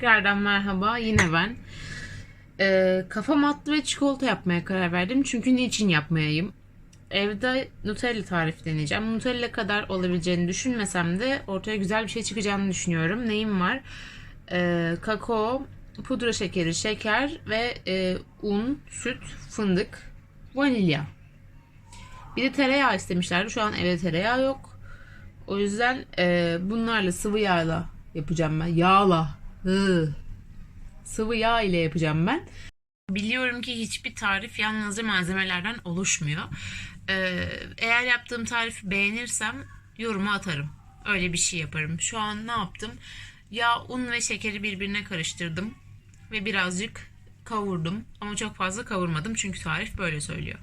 Tekrardan merhaba. Yine ben. Ee, kafa matlı ve çikolata yapmaya karar verdim. Çünkü niçin yapmayayım? Evde Nutella tarifi deneyeceğim. Nutella kadar olabileceğini düşünmesem de ortaya güzel bir şey çıkacağını düşünüyorum. Neyim var? Ee, kakao, pudra şekeri, şeker ve e, un, süt, fındık, vanilya. Bir de tereyağı istemişlerdi. Şu an evde tereyağı yok. O yüzden e, bunlarla sıvı yağla yapacağım ben. Yağla. Hı. Sıvı yağ ile yapacağım ben. Biliyorum ki hiçbir tarif yalnızca malzemelerden oluşmuyor. Ee, eğer yaptığım tarifi beğenirsem yoruma atarım. Öyle bir şey yaparım. Şu an ne yaptım? Yağ, un ve şekeri birbirine karıştırdım. Ve birazcık kavurdum. Ama çok fazla kavurmadım çünkü tarif böyle söylüyor.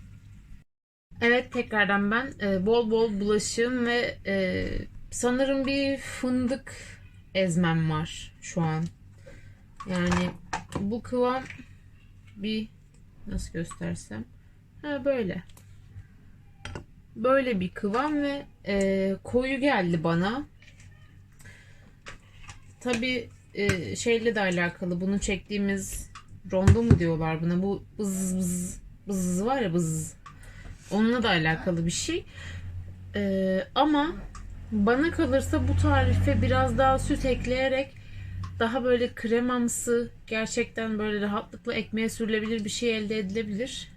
Evet tekrardan ben e, bol bol bulaşığım ve e, sanırım bir fındık ezmem var şu an. Yani bu kıvam bir nasıl göstersem ha böyle. Böyle bir kıvam ve e, koyu geldi bana. Tabi e, şeyle de alakalı bunu çektiğimiz rondo mu diyorlar buna bu bız bız bız var ya bız Onunla da alakalı bir şey. Ee, ama bana kalırsa bu tarife biraz daha süt ekleyerek daha böyle kremamsı gerçekten böyle rahatlıkla ekmeğe sürülebilir bir şey elde edilebilir.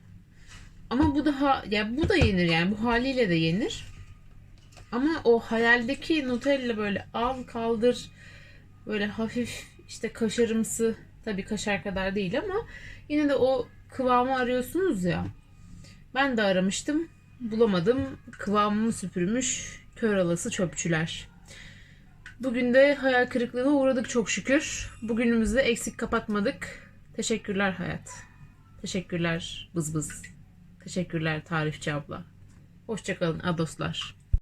Ama bu daha ya bu da yenir yani bu haliyle de yenir. Ama o hayaldeki Nutella böyle al kaldır böyle hafif işte kaşarımsı tabii kaşar kadar değil ama yine de o kıvamı arıyorsunuz ya. Ben de aramıştım. Bulamadım. Kıvamımı süpürmüş kör alası çöpçüler. Bugün de hayal kırıklığına uğradık çok şükür. Bugünümüzü eksik kapatmadık. Teşekkürler hayat. Teşekkürler bız bız. Teşekkürler tarifçi abla. Hoşçakalın adoslar.